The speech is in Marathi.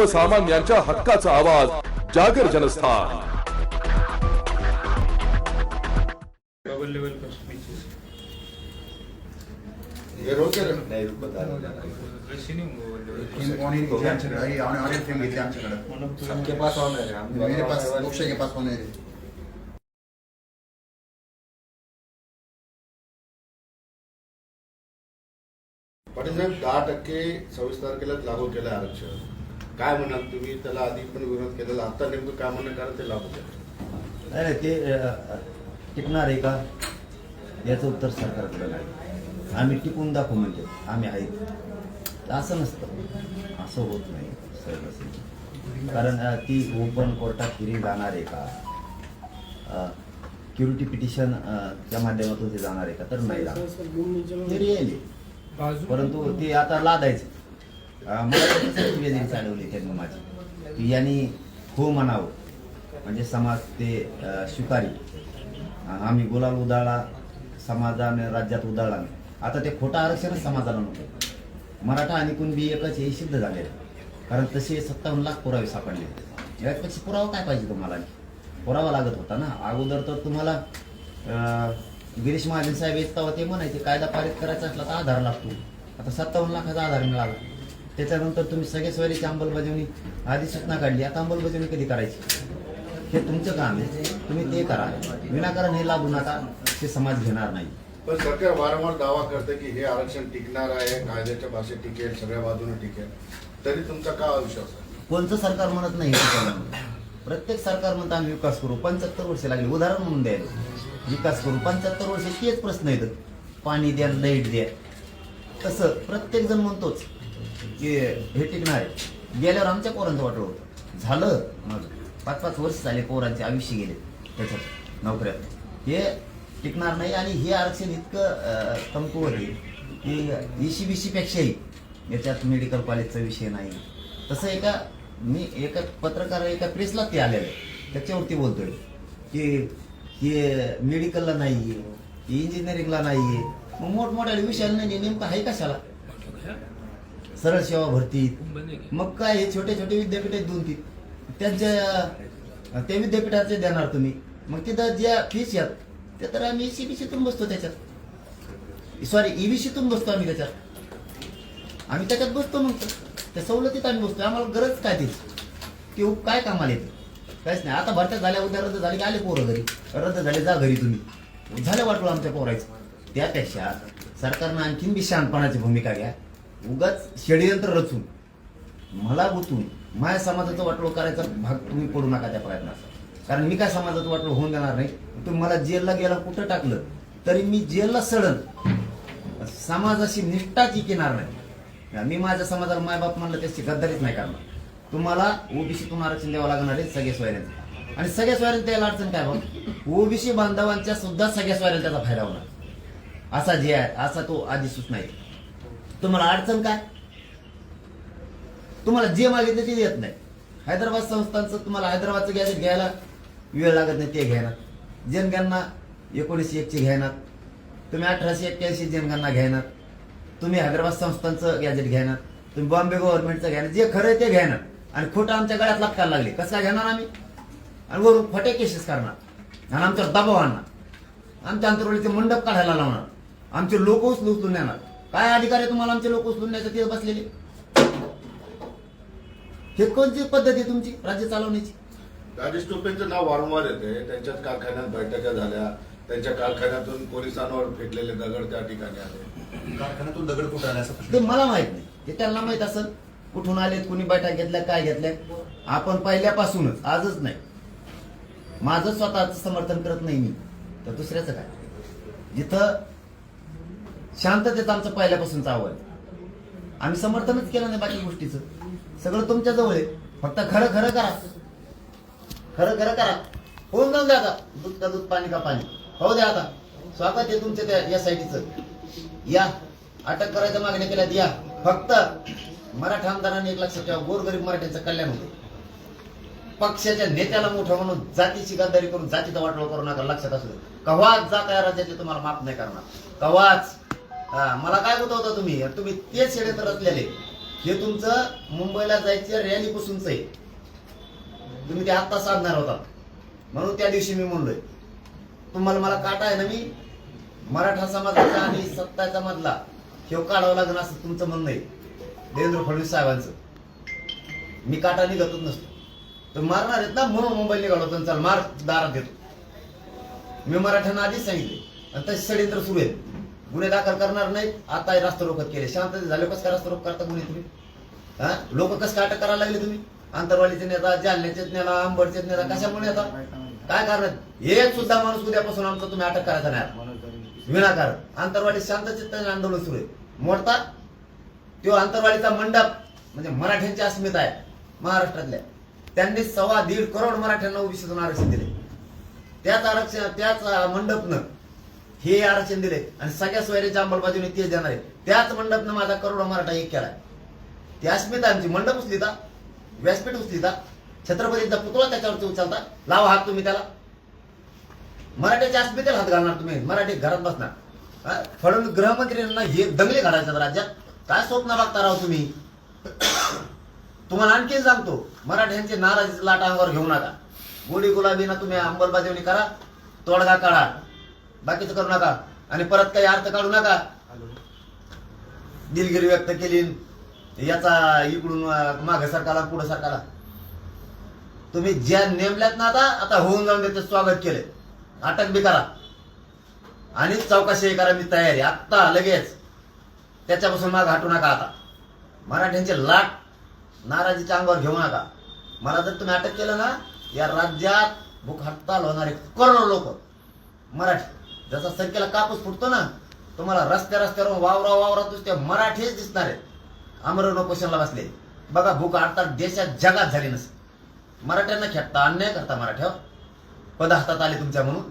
सर्वसामान्यांच्या हक्काचा आवाज जागर जनस्थान. ही। सबके पास होना है हम मेरे पास लोकशाही के पास होने पाटील साहेब दहा टक्के सव्वीस तारखेलाच लागू केलं आरक्षण। काय म्हणाल तुम्ही? त्याला आधी पण विरोध केलेला. आता नेमकं काय म्हणणं कारण ते लागू नाही नाही, ते टिकणार आहे का? याचं उत्तर सरकारकडे नाही. आम्ही टिकून दाखवू म्हणजे. आम्ही आहेत असं नसतं. असं होत नाही सहजासहजी. कारण ती ओपन कोर्टात फिरी जाणार आहे का? क्युरिटी पिटिशन माध्यमातून ते जाणार आहे का? तर नाही जाणार. परंतु ते आता लादायचं. अं, मला त्याच्यासाठी चालवली त्यांनी माझी. की यांनी हो म्हणावं. म्हणजे समाज ते स्वीकारी आम्ही गुलाल उदाळा समाजाने राज्यात उदाळला आता ते खोटं आरक्षणच समाजाला नको. मराठा आणि कुणबी एकच हे सिद्ध झाले कारण तसे सत्तावन्न लाख पुरावे सापडले यापेक्षा पुरावा काय पाहिजे तुम्हाला? पुरावा लागत होता ना. अगोदर तर तुम्हाला गिरीश महाजन साहेब येत तेव्हा ते म्हणायचे कायदा पारित करायचा असला तर आधार लागतो. आता सत्तावन्न लाखाचा आधार मिळाला. त्याच्यानंतर तुम्ही सगळे सोयरीची अंमलबजावणी आधी सूचना काढली. आता अंमलबजावणी कधी करायची? हे तुमचं काम आहे. तुम्ही ते करा. विनाकारण हे लादू नका. ते समाज घेणार नाही. पण सरकार वारंवार दावा करते की हे आरक्षण टिकणार आहे कायद्याच्या भाषेत टिकेल सगळ्या बाजूने टिकेल. तरी तुमचा का अविश्वास आहे कोणतं सरकार म्हणत नाही हे. प्रत्येक सरकार म्हणतं आम्ही विकास करू. पंच्याहत्तर वर्ष लागली. उदाहरण म्हणून द्यायला. विकास करू. पंच्याहत्तर वर्ष तेच प्रश्न येतं पाणी द्या लाइट द्या. तसं प्रत्येक जण म्हणतोच. की हे टिकणार आहे. गेल्यावर आमच्या पोरांचं वाटलं होतं. झालं. मग पाच पाच वर्ष झाले पोरांचे आयुष्य गेले त्याच्यात नोकऱ्यात हे टिकणार नाही आणि हे आरक्षण इतकं कमकुवत आहे की इशी बिशीपेक्षाही याच्यात मेडिकल कॉलेजचा विषय नाही. तसं एका मी एका पत्रकार एका प्रेसला ते आलेलं आहे. त्याच्यावरती बोलतोय की हे मेडिकलला नाही आहे इंजिनिअरिंगला नाही आहे मग मोठमोठ्या विषयाला नाही नेमकं आहे कशाला? सरळ सेवा भरती. मग काय हे छोटे छोटे विद्यापीठ आहेत दोन तीन. त्यांच्या त्या विद्यापीठाचे देणार तुम्ही. मग तिथं ज्या फीस आहेत त्या तर आम्ही E सीबीसीतून बसतो त्याच्यात. सॉरी ईबीसीतून बसतो आम्ही त्याच्यात. आम्ही त्याच्यात बसतो मग. त्या सवलतीत आम्ही बसतो. आम्हाला गरज काय तीच की उप काय कामाला येते? काहीच नाही. आता भरत्या झाल्या उद्या रद्द झाले की आले पोरं घरी. रद्द झाले जा घरी तुम्ही. झालं वाटलं आमच्या पोरायचं. त्यापेक्षा सरकारनं आणखीन बी शहाणपणाची भूमिका घ्या. उगाच षडयंत्र रचून मला गुतून माझ्या समाजाचं वाटोळ करायचा भाग तुम्ही पडू नका त्या प्रयत्नाचा. कारण मी काय समाजाचं वाटोळ होऊन देणार नाही? तुम्ही मला जेलला गेला कुठं टाकलं? तरी मी जेलला सडन. समाजाशी निष्ठाच येणार नाही. मी माझ्या समाजाला मायबाप म्हणलं त्याची गद्दारीच नाही करणार. तुम्हाला ओबीसीतून आरक्षण द्यावं लागणार आहे सगळ्या सोयऱ्यांचं. आणि सगळ्या सोयऱ्यांचं त्याला अडचण काय बघ ओबीसी बांधवांच्या सुद्धा सगळ्या सोयऱ्यांचा त्याचा फायदा होणार. असा जे आहे असा तो आधी सूचना आहे. तुम्हाला अडचण काय? तुम्हाला जे मागितलं ते देत नाही. हैदराबाद संस्थांचं तुम्हाला हैदराबादचं गॅजेट घ्यायला वेळ लागत नाही ते घ्यायला जनगणना एकोणीसशे एकची घ्यायनात तुम्ही अठराशे एक्क्याऐंशी जनगणना घ्यायनात तुम्ही हैदराबाद संस्थांचं गॅजेट घ्यायनात तुम्ही बॉम्बे गव्हर्नमेंटचं घ्यायना जे खरं आहे ते घ्यायनात आणि खोटं आमच्या गळ्यात लागताना लागले. कसं काय घेणार आम्ही? आणि वरून फटे केसेस करणार. आणि आमच्यावर दबाव आणणार. आमच्या अंतरवलीचे मंडप काढायला लावणार. आमचे लोक उचलून उचलून नेणार. काय अधिकार आहे तुम्हाला आमचे लोक उचलून न्यायचं? ते बसलेले. हे कोणती पद्धत आहे तुमची राज्य चालवण्याची? राजेश टोपेंचं नाव वारंवार येते त्यांच्याच कारखान्यात बैठका झाल्या. त्यांच्या कारखान्यातून पोलिसांवर फेकलेले दगड त्या ठिकाणी आले. कारखान्यातून दगड कुठं आला असा ते मला माहीत नाही. ते त्यांना माहीत असेल. कुठून आलेत कुणी बैठक घेतल्या काय घेतल्या? आपण पहिल्यापासूनच आजच नाही. माझं स्वतःच समर्थन करत नाही मी. तर दुसऱ्याचं काय? जिथं शांततेत आमचं पहिल्यापासूनच आवड आम्ही समर्थनच केलं नाही बाकी गोष्टीचं. सगळं तुमच्या जवळ आहे. फक्त खरं खरं करा. खरं खरं करा. होऊन जाऊन द्या आता. दूध का दूध पाणी का पाणी. हो द्या आता. स्वागत आहे तुमचं त्या या साईडचं या. अटक करायच्या मागण्या केल्यात. या. फक्त मराठा आमदारांनी एक लक्षात ठेवा. गोरगरीब मराठ्यांचं कल्याण होते. पक्षाच्या नेत्याला मोठं म्हणून जातीची गद्दारी करून जातीचा वाटोळ करू नका. लक्षात असू दे. कव्हाच जात या राज्याचे तुम्हाला माफ नाही करणार. कवाच. हा, मला काय होता तुम्ही? तुम्ही तेच षडयंत्र रचलेले. हे तुमचं मुंबईला जायचं रॅलीपासूनच आहे. तुम्ही ते आत्ता साधणार होता. म्हणून त्या दिवशी मी म्हणलोय तुम्हाला मला काटा आहे ना मी? मराठा समाजाचा आणि सत्ताचा मधला हे काढावं लागेल असं तुमचं म्हणणं आहे. देवेंद्र फडणवीस साहेबांचं. मी काटा निघतच नसतो. तर मारणार आहेत ना म्हणून मुंबईला निघालो होतो चल मार दारात देतो मी मराठ्यांना आधीच सांगितले. आणि तसे षडयंत्र सुरू आहेत. गुन्हे दाखल करणार नाहीत. आता रास्ता रोखत केले. शांत झाले. कसं काय रास्ता रोख करता गुन्हे तुम्ही? हा? लोक कसं काय अटक करायला लागले तुम्ही? आंतरवाडीचे नेता जालन्याचे नेता अंबडचे नेता कशामुळे नेता काय कारण? एक सुद्धा माणूस उद्यापासून आमचा तुम्ही अटक करायचा नाही. आता. विनाकारण आंतरवाडी शांतचित्ताने आंदोलन सुरू आहे. मोडता? तो आंतरवाडीचा मंडप म्हणजे मराठ्यांची अस्मिता आहे. महाराष्ट्रातल्या. त्यांनी सव्वा दीड करोड मराठ्यांना ओबीसीतून आरक्षण दिले. त्याच आरक्षण त्याच मंडपनं हे आरक्षण दिले आणि सगळ्या सोयऱ्याच्या अंमलबजावणी तेच देणार आहे त्याच मंडपनं माझा करोड मराठा एक केलाय. ती अस्मिता आमची मंडप उचलिता व्यासपीठ उचलिता छत्रपतीचा पुतळा त्याच्यावरती उचलता लावा हात तुम्ही त्याला. मराठ्याच्या अस्मितेला हात घालणार तुम्ही मराठी घरात बसणार. फडण फडणवीस गृहमंत्र्यांना हे दंगले घालायचे राज्यात. काय स्वप्न बघता राव तुम्ही? तुम्हाला आणखीन सांगतो मराठ्यांचे नाराज लाट अंगावर घेऊ नका. गोडी गुलाबीना तुम्ही अंमलबजावणी करा तोडगा काढा. बाकीचं करू नका. आणि परत काही अर्थ काढू नका. दिलगिरी व्यक्त केली याचा इकडून माग सरकारला पुढे सरकारला तुम्ही ज्या नेमल्यात ना आता आता होऊन जाऊन त्याचं स्वागत केले अटक बी करा. आणि चौकशी करा मी तयारी. आत्ता लगेच. त्याच्यापासून माग हटू नका आता. मराठ्यांचे लाट नाराजीच्या अंगावर घेऊ नका. मला जर तुम्ही अटक केलं ना या राज्यात भूक हडताल होणारे करोडो लोक मराठी. जसा संख्येला कापूस फुटतो ना तुम्हाला रस्त्या रस्त्यावर वावरा वावरात दुसऱ्या मराठीच दिसणार आहेत. आमरण क्वेश्चनला बसले. बघा भूक हडताल देशात जगात झाली नसेल. मराठ्यांना खेळता अन्याय करता मराठ्यावर. पद हातात आले तुमच्या म्हणून.